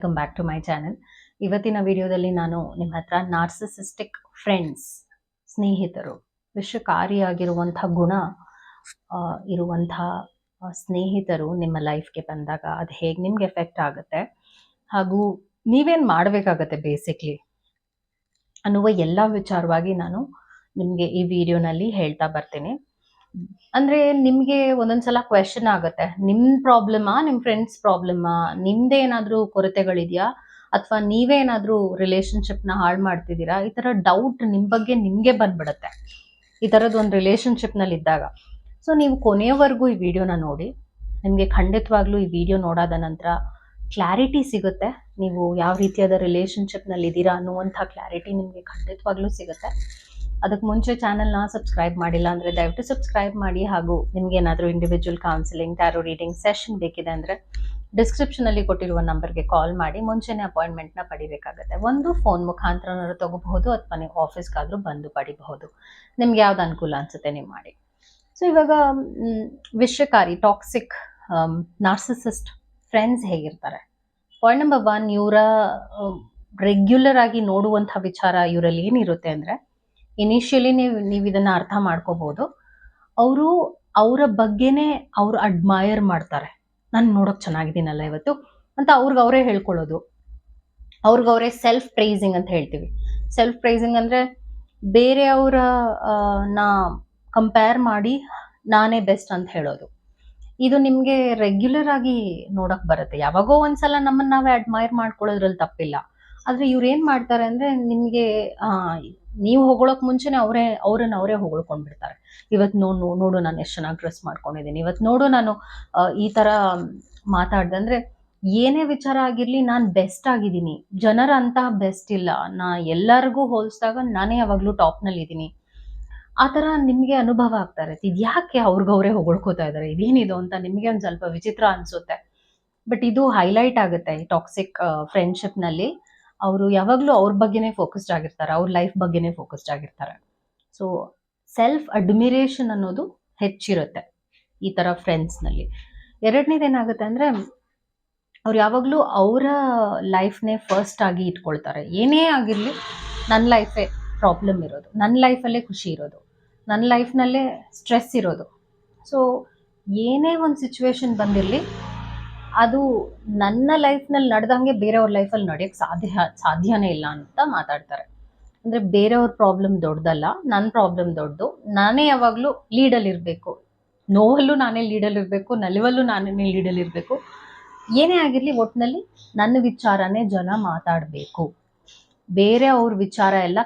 Welcome back to my channel ಇವತ್ತಿನ ವಿಡಿಯೋದಲ್ಲಿ ನಾನು ನಿಮ್ಮ ಹತ್ರ ನಾರ್ಸಿಸಿಸ್ಟಿಕ್ ಫ್ರೆಂಡ್ಸ್ ಸ್ನೇಹಿತರು, ವಿಷಕಾರಿಯಾಗಿರುವಂಥ ಗುಣ ಇರುವಂಥ ಸ್ನೇಹಿತರು ನಿಮ್ಮ ಲೈಫ್ಗೆ ಬಂದಾಗ ಅದು ಹೇಗೆ ನಿಮ್ಗೆ ಎಫೆಕ್ಟ್ ಆಗುತ್ತೆ? ಹಾಗೂ ನೀವೇನು ಮಾಡಬೇಕಾಗತ್ತೆ ಬೇಸಿಕ್ಲಿ ಅನ್ನುವ ಎಲ್ಲ ವಿಚಾರವಾಗಿ ನಾನು ನಿಮಗೆ ಈ ವಿಡಿಯೋನಲ್ಲಿ ಹೇಳ್ತಾ ಬರ್ತೀನಿ. ಅಂದ್ರೆ ನಿಮ್ಗೆ ಒಂದೊಂದ್ಸಲ ಕ್ವೆಶನ್ ಆಗುತ್ತೆ. ನಿಮ್ ಪ್ರಾಬ್ಲಮಾ ನಿಮ್ ಫ್ರೆಂಡ್ಸ್ ಪ್ರಾಬ್ಲಮಾ ನಿಮ್ದೇನಾದ್ರೂ ಕೊರತೆಗಳಿದ್ಯಾ? ಅಥವಾ ನೀವೇನಾದ್ರೂ ರಿಲೇಶನ್ಶಿಪ್ನ ಹಾಳು ಮಾಡ್ತಿದ್ದೀರಾ? ಈ ತರ ಡೌಟ್ ನಿಮ್ ಬಗ್ಗೆ ನಿಮ್ಗೆ ಬಂದ್ಬಿಡತ್ತೆ. ಈ ತರದ ಒಂದು ರಿಲೇಶನ್ಶಿಪ್ನಲ್ಲಿ ಇದ್ದಾಗ ಸೊ ನೀವು ಕೊನೆಯವರೆಗೂ ಈ ವಿಡಿಯೋನ ನೋಡಿ. ನಿಮ್ಗೆ ಖಂಡಿತವಾಗ್ಲೂ ಈ ವಿಡಿಯೋ ನೋಡಾದ ನಂತರ ಕ್ಲಾರಿಟಿ ಸಿಗುತ್ತೆ. ನೀವು ಯಾವ ರೀತಿಯಾದ ರಿಲೇಶನ್ಶಿಪ್ನಲ್ಲಿ ಇದ್ದೀರಾ ಅನ್ನುವಂಥ ಕ್ಲಾರಿಟಿ ನಿಮ್ಗೆ ಖಂಡಿತವಾಗ್ಲೂ ಸಿಗುತ್ತೆ. ಅದಕ್ಕೆ ಮುಂಚೆ ಚಾನಲ್ನ ಸಬ್ಸ್ಕ್ರೈಬ್ ಮಾಡಿಲ್ಲ ಅಂದರೆ ದಯವಿಟ್ಟು ಸಬ್ಸ್ಕ್ರೈಬ್ ಮಾಡಿ ಹಾಗೂ ನಿಮ್ಗೆ ಏನಾದರೂ individual counselling tarot reading session ಬೇಕಿದೆ ಅಂದರೆ ಡಿಸ್ಕ್ರಿಪ್ಷನಲ್ಲಿ ಕೊಟ್ಟಿರುವ ನಂಬರ್ಗೆ ಕಾಲ್ ಮಾಡಿ. ಮುಂಚೆನೇ ಅಪಾಯಿಂಟ್ಮೆಂಟ್ನ ಪಡಿಬೇಕಾಗುತ್ತೆ. ಒಂದು ಫೋನ್ ಮುಖಾಂತರನಾದ್ರು ತಗೋಬಹುದು ಅಥವಾ ನೀವು ಆಫೀಸ್ಗಾದರೂ ಬಂದು ಪಡಿಬಹುದು. ನಿಮ್ಗೆ ಯಾವ್ದು ಅನುಕೂಲ ಅನ್ಸುತ್ತೆ ನೀವು ಮಾಡಿ. ಸೊ ಇವಾಗ ವಿಷಕಾರಿ ಟಾಕ್ಸಿಕ್ ನಾರ್ಸಿಸಿಸ್ಟ್ ಫ್ರೆಂಡ್ಸ್ ಹೇಗಿರ್ತಾರೆ? ಪಾಯಿಂಟ್ ನಂಬರ್ ಒನ್ ಇವರ ರೆಗ್ಯುಲರ್ ಆಗಿ ನೋಡುವಂಥ ವಿಚಾರ ಇವರಲ್ಲಿ ಏನಿರುತ್ತೆ ಅಂದರೆ ಇನಿಷಿಯಲಿ ನೀವು ನೀವು ಇದನ್ನ ಅರ್ಥ ಮಾಡ್ಕೋಬಹುದು ಅವರು ಅವರ ಬಗ್ಗೆನೇ ಅವ್ರು ಅಡ್ಮೈರ್ ಮಾಡ್ತಾರೆ. ನಾನು ನೋಡೋಕೆ ಚೆನ್ನಾಗಿದ್ದೀನಲ್ಲ ಇವತ್ತು ಅಂತ ಅವ್ರಿಗೆ ಅವರೇ ಹೇಳ್ಕೊಳ್ಳೋದು. ಅವ್ರಿಗೆ ಅವರೇ ಸೆಲ್ಫ್ ಪ್ರೈಸಿಂಗ್ ಅಂತ ಹೇಳ್ತೀವಿ. ಸೆಲ್ಫ್ ಪ್ರೈಸಿಂಗ್ ಅಂದರೆ ಬೇರೆಯವರ ನಾ ಕಂಪೇರ್ ಮಾಡಿ ನಾನೇ ಬೆಸ್ಟ್ ಅಂತ ಹೇಳೋದು. ಇದು ನಿಮಗೆ ರೆಗ್ಯುಲರ್ ಆಗಿ ನೋಡಕ್ ಬರುತ್ತೆ. ಯಾವಾಗೋ ಒಂದ್ಸಲ ನಮ್ಮನ್ನ ನಾವೇ ಅಡ್ಮೈರ್ ಮಾಡ್ಕೊಳ್ಳೋದ್ರಲ್ಲಿ ತಪ್ಪಿಲ್ಲ. ಆದ್ರೆ ಇವ್ರು ಏನ್ ಮಾಡ್ತಾರೆ ಅಂದ್ರೆ ನಿಮ್ಗೆ ಆ, ನೀವು ಹೊಗಳೋಕ್ ಮುಂಚೆನೆ ಅವರೇ, ಅವ್ರನ್ನ ಅವರೇ ಹೊಗಳ್ಕೊಂಡ್ಬಿಡ್ತಾರೆ. ಇವತ್ತು ನೋಡು ನೋಡು ನಾನು ಎಷ್ಟು ಚೆನ್ನಾಗಿ ಡ್ರೆಸ್ ಮಾಡ್ಕೊಂಡಿದ್ದೀನಿ. ಇವತ್ತು ನೋಡು ನಾನು ಈ ತರ ಮಾತಾಡ್ದೆ ಅಂದ್ರೆ ಏನೇ ವಿಚಾರ ಆಗಿರ್ಲಿ ನಾನು ಬೆಸ್ಟ್ ಆಗಿದ್ದೀನಿ. ಜನರ ಅಂತ ಬೆಸ್ಟ್ ಇಲ್ಲ. ನಾ ಎಲ್ಲರಿಗೂ ಹೋಲಿಸಿದಾಗ ನಾನೇ ಯಾವಾಗ್ಲೂ ಟಾಪ್ನಲ್ಲಿ ಇದ್ದೀನಿ ಆ ಥರ ನಿಮಗೆ ಅನುಭವ ಆಗ್ತಾ ಇರುತ್ತೆ. ಇದು ಯಾಕೆ ಅವರೇ ಹೊಗಳ್ಕೋತಾ ಇದ್ದಾರೆ ಇದೇನಿದು ಅಂತ ನಿಮಗೆ ಒಂದು ಸ್ವಲ್ಪ ವಿಚಿತ್ರ ಅನ್ಸುತ್ತೆ. ಬಟ್ ಇದು ಹೈಲೈಟ್ ಆಗುತ್ತೆ ಈ ಟಾಕ್ಸಿಕ್ ಫ್ರೆಂಡ್ಶಿಪ್ನಲ್ಲಿ ಅವರು ಯಾವಾಗಲೂ ಅವ್ರ ಬಗ್ಗೆನೇ ಫೋಕಸ್ಡ್ ಆಗಿರ್ತಾರೆ, ಅವ್ರ ಲೈಫ್ ಬಗ್ಗೆನೇ ಫೋಕಸ್ಡ್ ಆಗಿರ್ತಾರೆ. ಸೊ ಸೆಲ್ಫ್ ಅಡ್ಮಿರೇಷನ್ ಅನ್ನೋದು ಹೆಚ್ಚಿರುತ್ತೆ ಈ ಥರ ಫ್ರೆಂಡ್ಸ್ನಲ್ಲಿ ಎರಡನೇದೇನಾಗುತ್ತೆ ಅಂದರೆ, ಅವ್ರು ಯಾವಾಗಲೂ ಅವರ ಲೈಫ್ನೇ ಫಸ್ಟ್ ಆಗಿ ಇಟ್ಕೊಳ್ತಾರೆ. ಏನೇ ಆಗಿರಲಿ ನನ್ನ ಲೈಫೇ ಪ್ರಾಬ್ಲಮ್ ಇರೋದು ನನ್ನ ಲೈಫಲ್ಲೇ ಖುಷಿ ಇರೋದು ನನ್ನ ಲೈಫ್ನಲ್ಲೇ ಸ್ಟ್ರೆಸ್ ಇರೋದು. ಸೊ ಏನೇ ಒಂದು ಸಿಚುವೇಶನ್ ಬಂದಿರಲಿ ಅದು ನನ್ನ ಲೈಫ್ನಲ್ಲಿ ನಡೆದಂಗೆ ಬೇರೆಯವ್ರ ಲೈಫಲ್ಲಿ ನಡೆಯೋಕ್ಕೆ ಸಾಧ್ಯ, ಸಾಧ್ಯನೇ ಇಲ್ಲ ಅಂತ ಮಾತಾಡ್ತಾರೆ. ಅಂದರೆ ಬೇರೆಯವ್ರ ಪ್ರಾಬ್ಲಮ್ ದೊಡ್ಡದಲ್ಲ ನನ್ನ ಪ್ರಾಬ್ಲಮ್ ದೊಡ್ಡದು. ನಾನೇ ಯಾವಾಗಲೂ ಲೀಡಲ್ಲಿ ಇರಬೇಕು. ನೋವಲ್ಲೂ ನಾನೇ ಲೀಡಲ್ಲಿ ಇರಬೇಕು, ನಲಿವಲ್ಲೂ ನಾನೇ ಲೀಡಲ್ಲಿ ಇರಬೇಕು. ಏನೇ ಆಗಿರಲಿ ಒಟ್ಟಿನಲ್ಲಿ ನನ್ನ ವಿಚಾರನೇ ಜನ ಮಾತಾಡಬೇಕು. ಬೇರೆ ಅವ್ರ ವಿಚಾರ ಎಲ್ಲ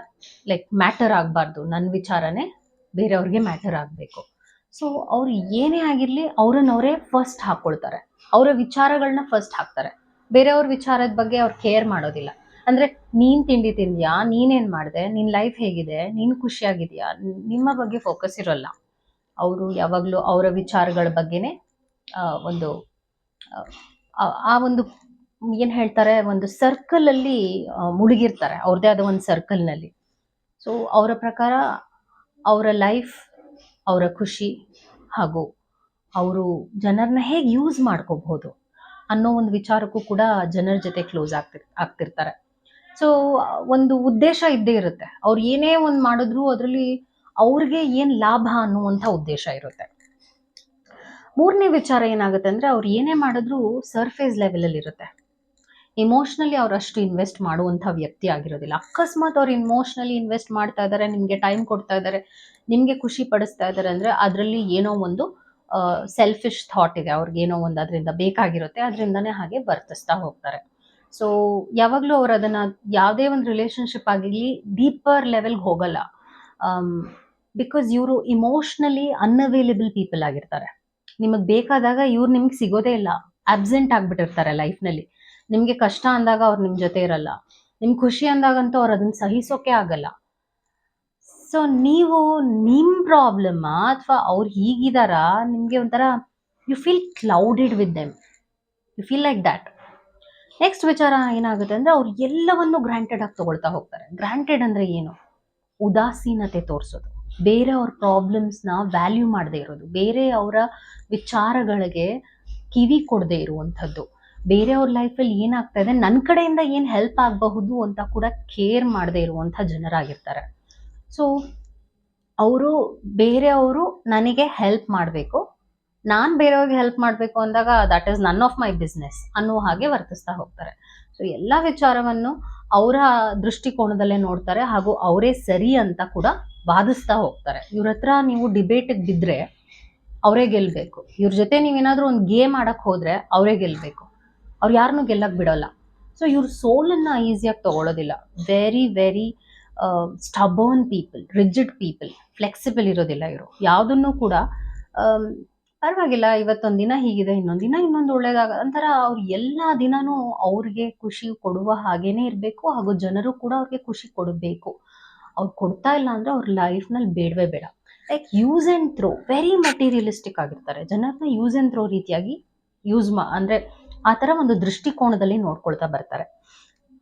ಲೈಕ್ ಮ್ಯಾಟರ್ ಆಗಬಾರ್ದು. ನನ್ನ ವಿಚಾರನೇ ಬೇರೆಯವ್ರಿಗೆ ಮ್ಯಾಟರ್ ಆಗಬೇಕು. ಸೊ ಅವ್ರು ಏನೇ ಆಗಿರಲಿ ಅವ್ರನ್ನವರೇ ಫಸ್ಟ್ ಹಾಕ್ಕೊಳ್ತಾರೆ ಅವರ ವಿಚಾರಗಳನ್ನ ಫಸ್ಟ್ ಹಾಕ್ತಾರೆ. ಬೇರೆಯವ್ರ ವಿಚಾರದ ಬಗ್ಗೆ ಅವ್ರು ಕೇರ್ ಮಾಡೋದಿಲ್ಲ. ಅಂದರೆ, ನೀನು ತಿಂಡಿ ತಿಂದ್ಯಾ? ನೀನೇನು ಮಾಡಿದೆ? ನಿನ್ನ ಲೈಫ್ ಹೇಗಿದೆ? ನೀನು ಖುಷಿಯಾಗಿದೆಯಾ? ನಿಮ್ಮ ಬಗ್ಗೆ ಫೋಕಸ್ ಇರೋಲ್ಲ. ಅವರು ಯಾವಾಗಲೂ ಅವರ ವಿಚಾರಗಳ ಬಗ್ಗೆನೇ ಒಂದು, ಆ ಒಂದು ಏನು ಹೇಳ್ತಾರೆ, ಒಂದು ಸರ್ಕಲಲ್ಲಿ ಮುಳುಗಿರ್ತಾರೆ. ಅವ್ರದ್ದೇ ಆದ ಒಂದು ಸರ್ಕಲ್ನಲ್ಲಿ ಸೊ ಅವರ ಪ್ರಕಾರ ಅವರ ಲೈಫ್ ಅವರ ಖುಷಿ ಹಾಗೂ ಅವರು ಜನರನ್ನ ಹೇಗೆ ಯೂಸ್ ಮಾಡ್ಕೋಬಹುದು ಅನ್ನೋ ಒಂದು ವಿಚಾರಕ್ಕೂ ಕೂಡ ಜನರ ಜೊತೆ ಕ್ಲೋಸ್ ಆಗ್ತಿರ್ ಆಗ್ತಿರ್ತಾರೆ. ಸೊ ಒಂದು ಉದ್ದೇಶ ಇದ್ದೇ ಇರುತ್ತೆ. ಅವ್ರು ಏನೇ ಒಂದು ಮಾಡಿದ್ರು ಅದರಲ್ಲಿ ಅವ್ರಿಗೆ ಏನು ಲಾಭ ಅನ್ನುವಂಥ ಉದ್ದೇಶ ಇರುತ್ತೆ. ಮೂರನೇ ವಿಚಾರ ಏನಾಗುತ್ತೆ ಅಂದ್ರೆ ಅವ್ರು ಏನೇ ಮಾಡಿದ್ರು ಸರ್ಫೇಸ್ ಲೆವೆಲಲ್ಲಿ ಇರುತ್ತೆ. ಇಮೋಷ್ನಲಿ ಅವ್ರು ಅಷ್ಟು ಇನ್ವೆಸ್ಟ್ ಮಾಡುವಂಥ ವ್ಯಕ್ತಿ ಆಗಿರೋದಿಲ್ಲ. ಅಕಸ್ಮಾತ್ ಅವ್ರು ಇಮೋಷ್ನಲಿ ಇನ್ವೆಸ್ಟ್ ಮಾಡ್ತಾ ಇದ್ದಾರೆ ನಿಮಗೆ ಟೈಮ್ ಕೊಡ್ತಾ ಇದ್ದಾರೆ ನಿಮಗೆ ಖುಷಿ ಪಡಿಸ್ತಾ ಇದ್ದಾರೆ ಅಂದರೆ ಅದರಲ್ಲಿ ಏನೋ ಒಂದು ಸೆಲ್ಫಿಶ್ ಥಾಟ್ ಇದೆ. ಅವ್ರಿಗೆ ಏನೋ ಒಂದು ಅದರಿಂದ ಬೇಕಾಗಿರುತ್ತೆ, ಅದರಿಂದನೇ ಹಾಗೆ ವರ್ತಿಸ್ತಾ ಹೋಗ್ತಾರೆ. ಸೊ ಯಾವಾಗಲೂ ಅವ್ರು ಅದನ್ನು ಯಾವುದೇ ಒಂದು ರಿಲೇಷನ್ಶಿಪ್ ಆಗಿರಲಿ ಡೀಪರ್ ಲೆವೆಲ್ಗೆ ಹೋಗಲ್ಲ. ಬಿಕಾಸ್ ಇವರು ಇಮೋಷ್ನಲಿ ಅನ್ಅವೈಲೇಬಲ್ ಪೀಪಲ್ ಆಗಿರ್ತಾರೆ. ನಿಮಗೆ ಬೇಕಾದಾಗ ಇವ್ರು ನಿಮ್ಗೆ ಸಿಗೋದೇ ಇಲ್ಲ. ಅಬ್ಸೆಂಟ್ ಆಗಿಬಿಟ್ಟಿರ್ತಾರೆ ಲೈಫ್ನಲ್ಲಿ ನಿಮಗೆ ಕಷ್ಟ ಅಂದಾಗ ಅವ್ರು ನಿಮ್ಮ ಜೊತೆ ಇರಲ್ಲ. ನಿಮ್ಗೆ ಖುಷಿ ಅಂದಾಗಂತೂ ಅವ್ರು ಅದನ್ನ ಸಹಿಸೋಕೆ ಆಗಲ್ಲ. ಸೊ ನೀವು ನಿಮ್ಮ ಪ್ರಾಬ್ಲಮ್ ಅಥವಾ ಅವ್ರು ಹೀಗಿದಾರಾ, ನಿಮಗೆ ಒಂಥರ you feel clouded with them you feel like that next ವಿಚಾರ ಏನಾಗುತ್ತೆ ಅಂದ್ರೆ ಅವ್ರು ಎಲ್ಲವನ್ನು ಗ್ರಾಂಟೆಡ್ ಆಗಿ ತಗೊಳ್ತಾ ಹೋಗ್ತಾರೆ. ಗ್ರಾಂಟೆಡ್ ಅಂದ್ರೆ ಏನು? ಉದಾಸೀನತೆ ತೋರಿಸೋದು. ಬೇರೆ ಅವ್ರ ಪ್ರಾಬ್ಲಮ್ಸ್ನ ವ್ಯಾಲ್ಯೂ ಮಾಡದೇ ಇರೋದು. ಬೇರೆ ಅವರ ವಿಚಾರಗಳಿಗೆ ಕಿವಿ ಕೊಡದೇ ಇರುವಂಥದ್ದು. ಬೇರೆಯವ್ರ ಲೈಫಲ್ಲಿ ಏನಾಗ್ತಾ ಇದೆ ನನ್ನ ಕಡೆಯಿಂದ ಏನು ಹೆಲ್ಪ್ ಆಗಬಹುದು ಅಂತ ಕೂಡ ಕೇರ್ ಮಾಡದೇ ಇರುವಂಥ ಜನರಾಗಿರ್ತಾರೆ. ಸೊ ಅವರು ಬೇರೆಯವರು ನನಗೆ ಹೆಲ್ಪ್ ಮಾಡಬೇಕು. ನಾನು ಬೇರೆಯವ್ರಿಗೆ ಹೆಲ್ಪ್ ಮಾಡಬೇಕು ಅಂದಾಗ that is none of my business ಅನ್ನೋ ಹಾಗೆ ವರ್ತಿಸ್ತಾ ಹೋಗ್ತಾರೆ. ಸೊ ಎಲ್ಲ ವಿಚಾರವನ್ನು ಅವರ ದೃಷ್ಟಿಕೋನದಲ್ಲೇ ನೋಡ್ತಾರೆ ಹಾಗೂ ಅವರೇ ಸರಿ ಅಂತ ಕೂಡ ವಾದಿಸ್ತಾ ಹೋಗ್ತಾರೆ. ಇವ್ರ ಹತ್ರ ನೀವು ಡಿಬೇಟಿಗೆ ಬಿದ್ದರೆ ಅವರೇ ಗೆಲ್ಲಬೇಕು ಇವ್ರ ಜೊತೆ ನೀವೇನಾದರೂ ಒಂದು ಗೇಮ್ ಆಡಕ್ಕೆ ಹೋದರೆ ಅವರೇ ಗೆಲ್ಲಬೇಕು ಅವ್ರು ಯಾರನ್ನೂ ಗೆಲ್ಲಕ್ಕೆ ಬಿಡೋಲ್ಲ. ಸೊ ಇವ್ರ ಸೋಲನ್ನು ಈಸಿಯಾಗಿ ತಗೊಳ್ಳೋದಿಲ್ಲ very very stubborn people rigid people flexible ಇರೋದಿಲ್ಲ ಇವರು. ಯಾವುದನ್ನು ಕೂಡ ಪರವಾಗಿಲ್ಲ, ಇವತ್ತೊಂದು ದಿನ ಹೀಗಿದೆ, ಇನ್ನೊಂದು ದಿನ ಇನ್ನೊಂದು ಒಳ್ಳೇದಾಗ, ಒಂಥರ ಅವ್ರು ಎಲ್ಲ ದಿನವೂ ಅವ್ರಿಗೆ ಖುಷಿ ಕೊಡುವ ಹಾಗೇನೆ ಇರಬೇಕು, ಹಾಗೂ ಜನರು ಕೂಡ ಅವ್ರಿಗೆ ಖುಷಿ ಕೊಡಬೇಕು. ಅವ್ರು ಕೊಡ್ತಾ ಇಲ್ಲ ಅಂದರೆ ಅವ್ರ ಲೈಫ್ನಲ್ಲಿ ಬೇಡವೇ ಬೇಡ. Like use and throw very materialistic ಆಗಿರ್ತಾರೆ. ಜನರನ್ನ ಯೂಸ್ ಆ್ಯಂಡ್ ಥ್ರೋ ರೀತಿಯಾಗಿ ಯೂಸ್ ಮಾ, ಅಂದರೆ ಆ ಥರ ಒಂದು ದೃಷ್ಟಿಕೋನದಲ್ಲಿ ನೋಡ್ಕೊಳ್ತಾ ಬರ್ತಾರೆ.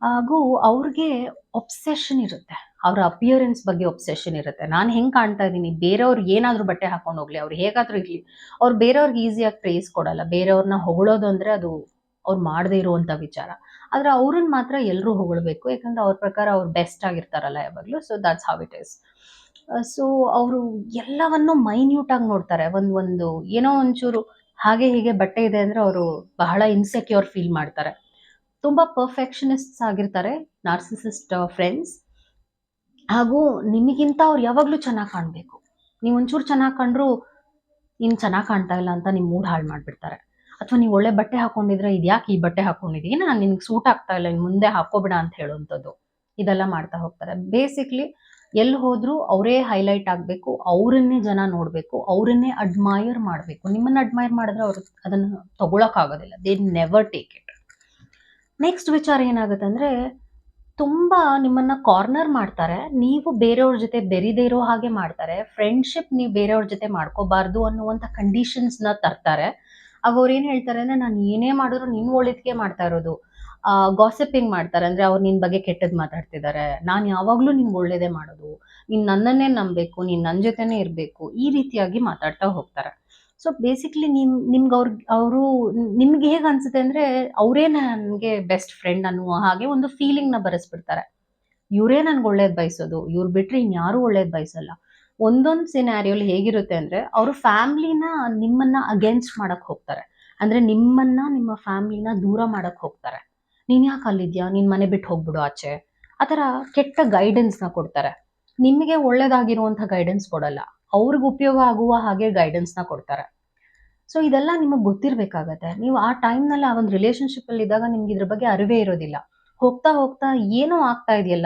ಹಾಗೂ ಅವ್ರಿಗೆ ಒಬ್ಸೆಷನ್ ಇರುತ್ತೆ. ಅವರ ಅಪಿಯರೆನ್ಸ್ ಬಗ್ಗೆ ಒಬ್ಸೆಷನ್ ಇರುತ್ತೆ. ನಾನು ಹೆಂಗೆ ಕಾಣ್ತಾ ಇದ್ದೀನಿ? ಬೇರೆಯವ್ರು ಏನಾದರೂ ಬಟ್ಟೆ ಹಾಕೊಂಡು ಹೋಗ್ಲಿ. ಅವ್ರು ಹೇಗಾದರೂ ಇರಲಿ. ಅವ್ರು ಬೇರೆಯವ್ರಿಗೆ ಈಸಿಯಾಗಿ ಪ್ರೇಸ್ ಕೊಡಲ್ಲ. ಬೇರೆಯವ್ರನ್ನ ಹೊಗಳೋದು ಅಂದರೆ ಅದು ಅವ್ರು ಮಾಡದೇ ಇರುವಂಥ ವಿಚಾರ. ಆದರೆ ಅವ್ರನ್ನ ಮಾತ್ರ ಎಲ್ಲರೂ ಹೊಗಳಬೇಕು. ಯಾಕಂದ್ರೆ ಅವ್ರ ಪ್ರಕಾರ ಅವ್ರು ಬೆಸ್ಟ್ ಆಗಿರ್ತಾರಲ್ಲ ಯಾವಾಗಲೂ. So that's how it is so ಅವರು ಎಲ್ಲವನ್ನು ಮೈನ್ಯೂಟಾಗಿ ನೋಡ್ತಾರೆ. ಒಂದು ಒಂದು ಏನೋ ಒಂಚೂರು ಹಾಗೆ ಹೀಗೆ ಬಟ್ಟೆ ಇದೆ ಅಂದರೆ ಅವರು ಬಹಳ ಇನ್ಸೆಕ್ಯೂರ್ ಫೀಲ್ ಮಾಡ್ತಾರೆ. ತುಂಬ ಪರ್ಫೆಕ್ಷನಿಸ್ಟ್ಸ್ ಆಗಿರ್ತಾರೆ ನಾರ್ಸಿಸಿಸ್ಟ್ ಫ್ರೆಂಡ್ಸ್ ಹಾಗೂ ನಿಮಗಿಂತ ಅವ್ರು ಯಾವಾಗಲೂ ಚೆನ್ನಾಗಿ ಕಾಣಬೇಕು. ನೀವು ಒಂಚೂರು ಚೆನ್ನಾಗಿ ಕಂಡ್ರು ನೀನು ಚೆನ್ನಾಗಿ ಕಾಣ್ತಾ ಇಲ್ಲ ಅಂತ ನಿಮ್ಮ ಮೂಡ್ ಹಾಳು ಮಾಡಿಬಿಡ್ತಾರೆ. ಅಥವಾ ನೀವು ಒಳ್ಳೆ ಬಟ್ಟೆ ಹಾಕೊಂಡಿದ್ರೆ ಇದ್ಯಾಕೆ ಈ ಬಟ್ಟೆ ಹಾಕೊಂಡಿದ್ದೀನಿ ನಾನು ನಿನ್ಗೆ ಸೂಟ್ ಆಗ್ತಾ ಇಲ್ಲ ಇನ್ನು ಮುಂದೆ ಹಾಕೋಬೇಡ ಅಂತ ಹೇಳುವಂಥದ್ದು. ಇದೆಲ್ಲ ಮಾಡ್ತಾ ಹೋಗ್ತಾರೆ. ಬೇಸಿಕ್ಲಿ ಎಲ್ಲಿ ಹೋದರೂ ಅವರೇ ಹೈಲೈಟ್ ಆಗಬೇಕು, ಅವರನ್ನೇ ಜನ ನೋಡಬೇಕು, ಅವರನ್ನೇ ಅಡ್ಮೈರ್ ಮಾಡಬೇಕು. ನಿಮ್ಮನ್ನ ಅಡ್ಮೈರ್ ಮಾಡಿದ್ರೆ ಅವರು ಅದನ್ನು ತಗೊಳಕ್ಕಾಗೋದಿಲ್ಲ they never take it next ವಿಚಾರ ಏನಾಗುತ್ತೆ ಅಂದರೆ, ತುಂಬ ನಿಮ್ಮನ್ನ ಕಾರ್ನರ್ ಮಾಡ್ತಾರೆ. ನೀವು ಬೇರೆಯವ್ರ ಜೊತೆ ಬೆರಿದೇ ಇರೋ ಹಾಗೆ ಮಾಡ್ತಾರೆ. ಫ್ರೆಂಡ್ಶಿಪ್ ನೀವು ಬೇರೆಯವ್ರ ಜೊತೆ ಮಾಡ್ಕೋಬಾರ್ದು ಅನ್ನುವಂಥ ಕಂಡೀಷನ್ಸ್ನ ತರ್ತಾರೆ. ಆಗ ಅವ್ರು ಏನು ಹೇಳ್ತಾರೆ ಅಂದರೆ, ನಾನು ಏನೇ ಮಾಡಿದ್ರು ನಿನ್ನ ಒಳಿತಿಗೆ ಮಾಡ್ತಾ ಇರೋದು. ಗಾಸಿಪಿಂಗ್ ಮಾಡ್ತಾರೆ. ಅಂದ್ರೆ ಅವ್ರು ನಿನ್ ಬಗ್ಗೆ ಕೆಟ್ಟದ್ ಮಾತಾಡ್ತಿದ್ದಾರೆ ನಾನು ಯಾವಾಗಲೂ ನಿನ್ಗೆ ಒಳ್ಳೇದೇ ಮಾಡೋದು. ನೀನು ನನ್ನನ್ನೇ ನಂಬಬೇಕು, ನೀನ್ ನನ್ ಜೊತೆನೇ ಇರಬೇಕು. ಈ ರೀತಿಯಾಗಿ ಮಾತಾಡ್ತಾ ಹೋಗ್ತಾರೆ. ಸೊ ಬೇಸಿಕ್ಲಿ ನಿಮ್ ನಿಮ್ಗೆ ಅವ್ರ, ಅವರು, ನಿಮ್ಗೆ ಹೇಗೆ ಅನ್ಸುತ್ತೆ ಅಂದ್ರೆ ಅವರೇ ನನಗೆ ಬೆಸ್ಟ್ ಫ್ರೆಂಡ್ ಅನ್ನುವ ಹಾಗೆ ಒಂದು ಫೀಲಿಂಗ್ನ ಬರೆಸ್ಬಿಡ್ತಾರೆ. ಇವರೇ ನನ್ಗೆ ಒಳ್ಳೇದು ಬಯಸೋದು. ಇವ್ರು ಬಿಟ್ರೆ ಇನ್ಯಾರೂ ಒಳ್ಳೇದು ಬಯಸಲ್ಲ. ಒಂದೊಂದು ಸಿನಾರಿಯೋಲಿ ಹೇಗಿರುತ್ತೆ ಅಂದ್ರೆ ಅವರು ಫ್ಯಾಮ್ಲಿನ ನಿಮ್ಮನ್ನ ಅಗೇನ್ಸ್ಟ್ ಮಾಡಕ್ ಹೋಗ್ತಾರೆ. ಅಂದ್ರೆ ನಿಮ್ಮನ್ನ, ನಿಮ್ಮ ಫ್ಯಾಮ್ಲಿನ ದೂರ ಮಾಡಕ್ ಹೋಗ್ತಾರೆ. ನೀನು ಯಾಕೆ ಅಲ್ಲಿದ್ಯಾ? ನಿನ್ನ ಮನೆ ಬಿಟ್ಟು ಹೋಗ್ಬಿಡು ಆಚೆ. ಆ ಥರ ಕೆಟ್ಟ ಗೈಡೆನ್ಸ್ನ ಕೊಡ್ತಾರೆ. ನಿಮಗೆ ಒಳ್ಳೇದಾಗಿರುವಂಥ ಗೈಡೆನ್ಸ್ ಕೊಡಲ್ಲ. ಅವ್ರಿಗೆ ಉಪಯೋಗ ಆಗುವ ಹಾಗೆ ಗೈಡೆನ್ಸ್ನ ಕೊಡ್ತಾರೆ. ಸೊ ಇದೆಲ್ಲ ನಿಮಗೆ ಗೊತ್ತಿರಬೇಕಾಗತ್ತೆ. ನೀವು ಆ ಟೈಮ್ನಲ್ಲಿ ಆ ಒಂದು ರಿಲೇಷನ್ಶಿಪ್ಪಲ್ಲಿ ಇದ್ದಾಗ ನಿಮ್ಗೆ ಇದ್ರ ಬಗ್ಗೆ ಅರಿವೇ ಇರೋದಿಲ್ಲ. ಹೋಗ್ತಾ ಹೋಗ್ತಾ ಏನೋ ಆಗ್ತಾ ಇದೆಯಲ್ಲ?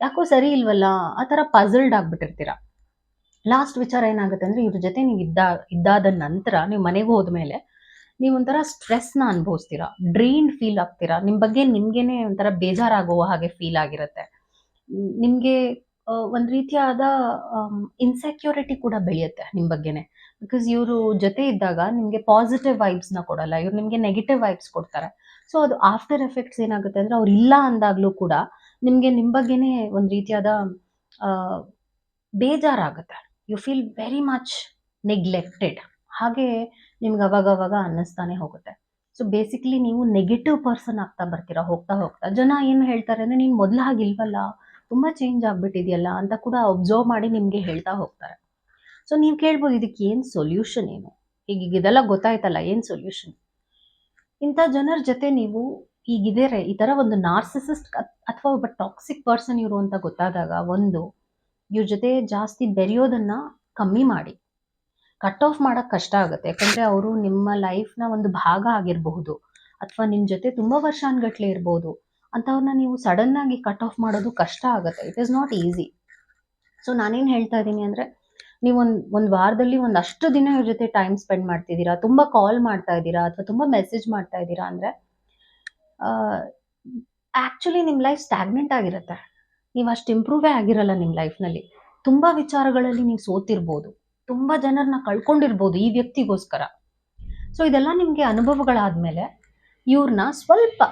ಯಾಕೋ ಸರಿ ಇಲ್ವಲ್ಲ? ಆ ಥರ ಪಝಲ್ಡ್ ಆಗ್ಬಿಟ್ಟಿರ್ತೀರ. ಲಾಸ್ಟ್ ವಿಚಾರ ಏನಾಗುತ್ತೆ ಅಂದ್ರೆ ಇವ್ರ ಜೊತೆ ನೀವು ಇದ್ದ, ಇದ್ದಾದ ನಂತರ ನೀವು ಮನೆಗೆ ಹೋದ್ಮೇಲೆ ನೀವು ಒಂಥರ ಸ್ಟ್ರೆಸ್ನ ಅನುಭವಿಸ್ತೀರಾ, ಡ್ರೈನ್ ಫೀಲ್ ಆಗ್ತೀರಾ ನಿಮ್ಮ ಬಗ್ಗೆ ನಿಮ್ಗೇನೆ ಒಂಥರ ಬೇಜಾರಾಗುವ ಹಾಗೆ ಫೀಲ್ ಆಗಿರುತ್ತೆ. ನಿಮಗೆ ಒಂದು ರೀತಿಯಾದ ಇನ್ಸೆಕ್ಯೂರಿಟಿ ಕೂಡ ಬೆಳೆಯುತ್ತೆ ನಿಮ್ಮ ಬಗ್ಗೆನೆ. ಬಿಕಾಸ್ ಇವರು ಜೊತೆ ಇದ್ದಾಗ ನಿಮಗೆ ಪಾಸಿಟಿವ್ ವೈಬ್ಸ್ನ ಕೊಡಲ್ಲ, ಇವ್ರು ನಿಮಗೆ ನೆಗೆಟಿವ್ ವೈಬ್ಸ್ ಕೊಡ್ತಾರೆ. ಸೊ ಅದು ಆಫ್ಟರ್ ಎಫೆಕ್ಟ್ಸ್ ಏನಾಗುತ್ತೆ ಅಂದರೆ ಅವ್ರು ಇಲ್ಲ ಅಂದಾಗಲೂ ಕೂಡ ನಿಮಗೆ ನಿಮ್ಮ ಬಗ್ಗೆನೇ ಒಂದು ರೀತಿಯಾದ ಬೇಜಾರಾಗುತ್ತೆ. You feel very much neglected ಹಾಗೆ ನಿಮ್ಗೆ ಅವಾಗ ಅವಾಗ ಅನ್ನಿಸ್ತಾನೆ ಹೋಗುತ್ತೆ. ಸೊ ಬೇಸಿಕ್ಲಿ ನೀವು ನೆಗೆಟಿವ್ ಪರ್ಸನ್ ಆಗ್ತಾ ಬರ್ತೀರಾ, ಹೋಗ್ತಾ ಹೋಗ್ತಾ. ಜನ ಏನು ಹೇಳ್ತಾರೆ ಅಂದರೆ, ನೀನು ಮೊದಲು ಹಾಗಿಲ್ವಲ್ಲ ತುಂಬ ಚೇಂಜ್ ಆಗಿಬಿಟ್ಟಿದೆಯಲ್ಲ ಅಂತ ಕೂಡ ಒಬ್ಸರ್ವ್ ಮಾಡಿ ನಿಮಗೆ ಹೇಳ್ತಾ ಹೋಗ್ತಾರೆ. ಸೊ ನೀವು ಕೇಳ್ಬೋದು ಇದಕ್ಕೆ ಏನು ಸೊಲ್ಯೂಷನ್ ಏನು? ಈಗ ಇದೆಲ್ಲ ಗೊತ್ತಾಯ್ತಲ್ಲ, ಏನು ಸೊಲ್ಯೂಷನ್ ಇಂಥ ಜನರ ಜೊತೆ ನೀವು ಈಗಿದ್ದಾರೆ ಈ ಥರ ಒಂದು ನಾರ್ಸಿಸಿಸ್ಟ್ ಅಥವಾ ಒಬ್ಬ ಟಾಕ್ಸಿಕ್ ಪರ್ಸನ್ ಇವರು ಅಂತ ಗೊತ್ತಾದಾಗ ಒಂದು, ಇವ್ರ ಜೊತೆ ಜಾಸ್ತಿ ಬೆರೆಯೋದನ್ನ ಕಮ್ಮಿ ಮಾಡಿ. ಕಟ್ ಆಫ್ ಮಾಡೋಕ್ಕೆ ಕಷ್ಟ ಆಗುತ್ತೆ. ಯಾಕಂದರೆ ಅವರು ನಿಮ್ಮ ಲೈಫ್ನ ಒಂದು ಭಾಗ ಆಗಿರಬಹುದು. ಅಥವಾ ನಿಮ್ಮ ಜೊತೆ ತುಂಬ ವರ್ಷಾನ್ಗಟ್ಲೆ ಇರ್ಬೋದು. ಅಂಥವ್ರನ್ನ ನೀವು ಸಡನ್ ಆಗಿ ಕಟ್ ಆಫ್ ಮಾಡೋದು ಕಷ್ಟ ಆಗುತ್ತೆ. It is not easy so ನಾನೇನು ಹೇಳ್ತಾ ಇದ್ದೀನಿ ಅಂದರೆ, ನೀವು ಒಂದು ಒಂದು ವಾರದಲ್ಲಿ ಒಂದಷ್ಟು ದಿನ ಇವ್ರ ಜೊತೆ ಟೈಮ್ ಸ್ಪೆಂಡ್ ಮಾಡ್ತಿದ್ದೀರಾ, ತುಂಬ ಕಾಲ್ ಮಾಡ್ತಾ ಇದ್ದೀರಾ, ಅಥವಾ ತುಂಬ ಮೆಸೇಜ್ ಮಾಡ್ತಾ ಇದ್ದೀರಾ ಅಂದರೆ ಆ್ಯಕ್ಚುಲಿ ನಿಮ್ಮ ಲೈಫ್ ಸ್ಟಾಗ್ನೆಂಟ್ ಆಗಿರುತ್ತೆ. ನೀವು ಅಷ್ಟು ಇಂಪ್ರೂವೇ ಆಗಿರಲ್ಲ ನಿಮ್ಮ ಲೈಫ್ನಲ್ಲಿ ತುಂಬ ವಿಚಾರಗಳಲ್ಲಿ ನೀವು ಸೋತಿರ್ಬೋದು. ತುಂಬ ಜನರನ್ನ ಕಳ್ಕೊಂಡಿರ್ಬೋದು ಈ ವ್ಯಕ್ತಿಗೋಸ್ಕರ. ಸೊ ಇದೆಲ್ಲ ನಿಮಗೆ ಅನುಭವಗಳಾದ್ಮೇಲೆ ಇವ್ರನ್ನ ಸ್ವಲ್ಪ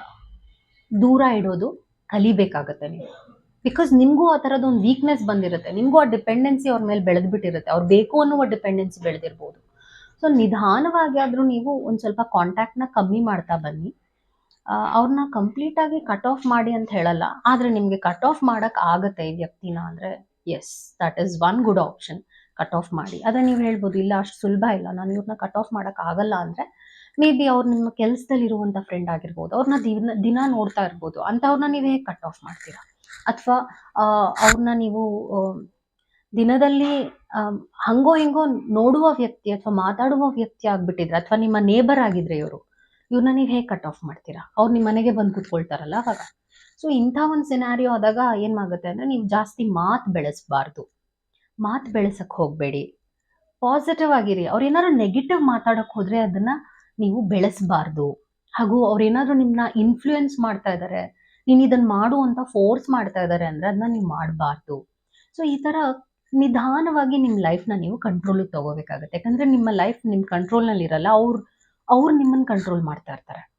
ದೂರ ಇಡೋದು ಕಲಿಬೇಕಾಗತ್ತೆ ನೀವು. ಬಿಕಾಸ್ ನಿಮಗೂ ಆ ಥರದ ಒಂದು ವೀಕ್ನೆಸ್ ಬಂದಿರುತ್ತೆ, ನಿಮಗೂ ಆ ಡಿಪೆಂಡೆನ್ಸಿ ಅವ್ರ ಮೇಲೆ ಬೆಳೆದ್ಬಿಟ್ಟಿರುತ್ತೆ, ಅವ್ರು ಬೇಕು ಅನ್ನುವ ಡಿಪೆಂಡೆನ್ಸಿ ಬೆಳೆದಿರ್ಬೋದು. ಸೊ ನಿಧಾನವಾಗಿ ಆದರೂ ನೀವು ಒಂದು ಸ್ವಲ್ಪ ಕಾಂಟ್ಯಾಕ್ಟ್ನ ಕಮ್ಮಿ ಮಾಡ್ತಾ ಬನ್ನಿ. ಅವ್ರನ್ನ ಕಂಪ್ಲೀಟ್ ಆಗಿ ಕಟ್ ಆಫ್ ಮಾಡಿ ಅಂತ ಹೇಳಲ್ಲ, ಆದ್ರೆ ನಿಮಗೆ ಕಟ್ ಆಫ್ ಮಾಡಕ್ ಆಗತ್ತೆ ಈ ವ್ಯಕ್ತಿನ ಅಂದ್ರೆ yes that is one good option cut off ಮಾಡಿ. ಆದ್ರೆ ನೀವು ಹೇಳ್ಬೋದು, ಇಲ್ಲ ಅಷ್ಟು ಸುಲಭ ಇಲ್ಲ. ನಾನು ಇವ್ರನ್ನ ಕಟ್ ಆಫ್ ಮಾಡಕ್ ಆಗಲ್ಲ ಅಂದ್ರೆ ಮೇ ಬಿ ಅವ್ರು ನಿಮ್ಮ ಕೆಲ್ಸದಲ್ಲಿ ಇರುವಂತ ಫ್ರೆಂಡ್ ಆಗಿರ್ಬೋದು ಅವ್ರನ್ನ ದಿನ ದಿನ ನೋಡ್ತಾ ಇರ್ಬೋದು ಅಂಥವ್ರನ್ನ ನೀವು ಹೇಗೆ ಕಟ್ ಆಫ್ ಮಾಡ್ತೀರಾ? ಅಥವಾ ಅವ್ರನ್ನ ನೀವು ದಿನದಲ್ಲಿ ಹಂಗೋ ಹಿಂಗೋ ನೋಡುವ ವ್ಯಕ್ತಿ ಅಥವಾ ಮಾತಾಡುವ ವ್ಯಕ್ತಿ ಆಗಿಬಿಟ್ಟಿದ್ರೆ, ಅಥವಾ ನಿಮ್ಮ ನೇಬರ್ ಆಗಿದ್ರೆ ಇವರು ಇವ್ರನ್ನ ನೀವು ಹೇಗೆ ಕಟ್ ಆಫ್ ಮಾಡ್ತೀರಾ? ಅವ್ರು ನಿಮ್ಮ ಮನೆಗೆ ಬಂದು ಕೂತ್ಕೊಳ್ತಾರಲ್ಲ ಅವಾಗ ಸೊ ಇಂಥ ಒಂದು ಸಿನಾರಿಯೋ ಆದಾಗ ಏನಾಗುತ್ತೆ ಅಂದ್ರೆ, ನೀವು ಜಾಸ್ತಿ ಮಾತು ಬೆಳೆಸಬಾರ್ದು. ಮಾತು ಬೆಳೆಸಕ್ ಹೋಗಬೇಡಿ. ಪಾಸಿಟಿವ್ ಆಗಿರಿ. ಅವ್ರು ಏನಾದ್ರು ನೆಗೆಟಿವ್ ಮಾತಾಡಕ್ ಹೋದ್ರೆ ಅದನ್ನ ನೀವು ಬೆಳೆಸಬಾರ್ದು. ಹಾಗೂ ಅವ್ರೇನಾದ್ರು ನಿಮ್ಮನ್ನ ಇನ್ಫ್ಲೂಯೆನ್ಸ್ ಮಾಡ್ತಾ ಇದ್ದಾರೆ ನೀನು ಇದನ್ನ ಮಾಡು ಅಂತ ಫೋರ್ಸ್ ಮಾಡ್ತಾ ಇದ್ದಾರೆ ಅಂದ್ರೆ ಅದನ್ನ ನೀವು ಮಾಡಬಾರ್ದು. ಸೊ ಈ ತರ ನಿಧಾನವಾಗಿ ನಿಮ್ಮ ಲೈಫ್ನ ನೀವು ಕಂಟ್ರೋಲ್ ತಗೋಬೇಕಾಗತ್ತೆ. ಯಾಕಂದ್ರೆ ನಿಮ್ಮ ಲೈಫ್ ನಿಮ್ಮ ಕಂಟ್ರೋಲ್ನಲ್ಲಿ ಇರಲ್ಲ. ಅವ್ರು ಅವ್ರು ನಿಮ್ಮನ್ನ ಕಂಟ್ರೋಲ್ ಮಾಡ್ತಾ ಇರ್ತಾರೆ.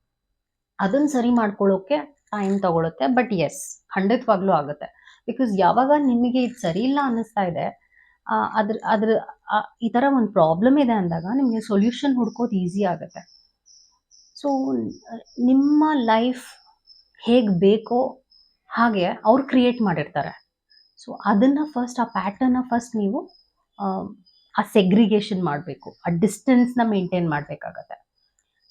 ಅದನ್ನ ಸರಿ ಮಾಡ್ಕೊಳ್ಳೋಕೆ ಟೈಮ್ ತಗೊಳುತ್ತೆ. ಬಟ್ ಎಸ್ ಖಂಡಿತವಾಗ್ಲೂ ಆಗುತ್ತೆ. ಬಿಕಾಸ್ ಯಾವಾಗ ನಿಮಗೆ ಇದು ಸರಿ ಇಲ್ಲ ಅನ್ನಿಸ್ತಾ ಇದೆ ಅದ್ರ ಅದ್ರ ಈ ಥರ ಒಂದು ಪ್ರಾಬ್ಲಮ್ ಇದೆ ಅಂದಾಗ ನಿಮಗೆ ಸೊಲ್ಯೂಷನ್ ಹುಡ್ಕೋದು ಈಸಿ ಆಗುತ್ತೆ. ಸೊ ನಿಮ್ಮ ಲೈಫ್ ಹೇಗೆ ಬೇಕೋ ಹಾಗೆ ಅವ್ರು ಕ್ರಿಯೇಟ್ ಮಾಡಿರ್ತಾರೆ. ಸೊ ಅದನ್ನು ಫಸ್ಟ್ ಆ ಪ್ಯಾಟರ್ನ ಫಸ್ಟ್ ನೀವು, ಆ ಸೆಗ್ರಿಗೇಷನ್ ಮಾಡಬೇಕು. ಆ ಡಿಸ್ಟೆನ್ಸ್ನ ಮೇಂಟೈನ್ ಮಾಡಬೇಕಾಗತ್ತೆ.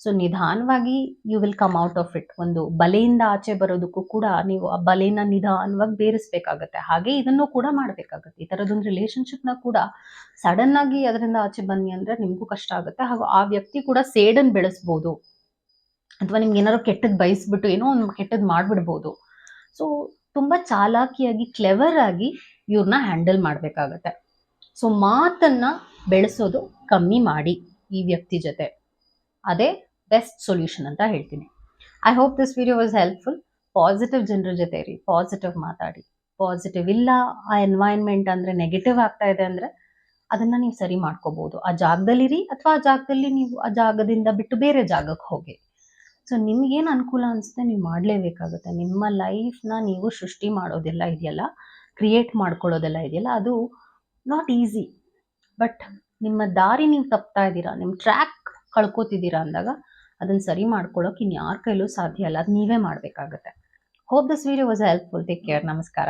ಸೊ ನಿಧಾನವಾಗಿ you will come out of it ಒಂದು ಬಲೆಯಿಂದ ಆಚೆ ಬರೋದಕ್ಕೂ ಕೂಡ ನೀವು ಆ ಬಲೆನ ನಿಧಾನವಾಗಿ ಬೇರಿಸ್ಬೇಕಾಗತ್ತೆ. ಹಾಗೆ ಇದನ್ನು ಕೂಡ ಮಾಡಬೇಕಾಗತ್ತೆ. ಈ ಥರದೊಂದು ರಿಲೇಶನ್ಶಿಪ್ನ ಕೂಡ ಸಡನ್ ಆಗಿ ಅದರಿಂದ ಆಚೆ ಬನ್ನಿ ಅಂದರೆ ನಿಮಗೂ ಕಷ್ಟ ಆಗುತ್ತೆ. ಹಾಗೂ ಆ ವ್ಯಕ್ತಿ ಕೂಡ ಸೇಡನ್ ಬೆಳೆಸ್ಬೋದು. ಅಥವಾ ನಿಮ್ಗೆ ಏನಾದ್ರು ಕೆಟ್ಟದ್ದು ಬಯಸ್ಬಿಟ್ಟು ಏನೋ ಒಂದು ಕೆಟ್ಟದ್ದು ಮಾಡಿಬಿಡ್ಬೋದು. ಸೊ ತುಂಬ ಚಾಲಾಕಿಯಾಗಿ ಕ್ಲೆವರ್ ಆಗಿ ಇವ್ರನ್ನ ಹ್ಯಾಂಡಲ್ ಮಾಡಬೇಕಾಗತ್ತೆ. ಸೊ ಮಾತನ್ನ ಬೆಳೆಸೋದು ಕಮ್ಮಿ ಮಾಡಿ ಈ ವ್ಯಕ್ತಿ ಜೊತೆ. ಅದೇ ಬೆಸ್ಟ್ ಸೊಲ್ಯೂಷನ್ ಅಂತ ಹೇಳ್ತೀನಿ. I hope this video was helpful positive ಜನರ ಜೊತೆ ಇರಿ ಪಾಸಿಟಿವ್ ಮಾತಾಡಿ. ಪಾಸಿಟಿವ್ ಇಲ್ಲ, ಆ ಎನ್ವೈರ್ನ್ಮೆಂಟ್ ಅಂದರೆ ನೆಗೆಟಿವ್ ಆಗ್ತಾ ಇದೆ ಅಂದರೆ ಅದನ್ನು ನೀವು ಸರಿ ಮಾಡ್ಕೋಬೋದು. ಆ ಜಾಗದಲ್ಲಿರಿ ಅಥವಾ ಆ ಜಾಗದಲ್ಲಿ ನೀವು ಆ ಜಾಗದಿಂದ ಬಿಟ್ಟು ಬೇರೆ ಜಾಗಕ್ಕೆ ಹೋಗಿ. ಸೊ ನಿಮಗೇನು ಅನುಕೂಲ ಅನಿಸುತ್ತೆ ನೀವು ಮಾಡಲೇಬೇಕಾಗುತ್ತೆ. ನಿಮ್ಮ ಲೈಫ್ನ ನೀವು ಸೃಷ್ಟಿ ಮಾಡೋದೆಲ್ಲ ಇದೆಯಲ್ಲ ಕ್ರಿಯೇಟ್ ಮಾಡ್ಕೊಳ್ಳೋದೆಲ್ಲ ಇದೆಯಲ್ಲ, ಅದು ನಾಟ್ ಈಸಿ ಬಟ್ ನಿಮ್ಮ ದಾರಿ ನೀವು ತಪ್ತಾ ಇದ್ದೀರಾ, ನಿಮ್ಮ ಟ್ರ್ಯಾಕ್ ಕಳ್ಕೊತಿದ್ದೀರಾ ಅಂದಾಗ ಅದನ್ನು ಸರಿ ಮಾಡ್ಕೊಳ್ಳೋಕೆ ಇನ್ಯಾರ ಕೈಲೂ ಸಾಧ್ಯ ಇಲ್ಲ. ಅದು ನೀವೇ ಮಾಡಬೇಕಾಗತ್ತೆ. Hope this video was helpful take care ನಮಸ್ಕಾರ.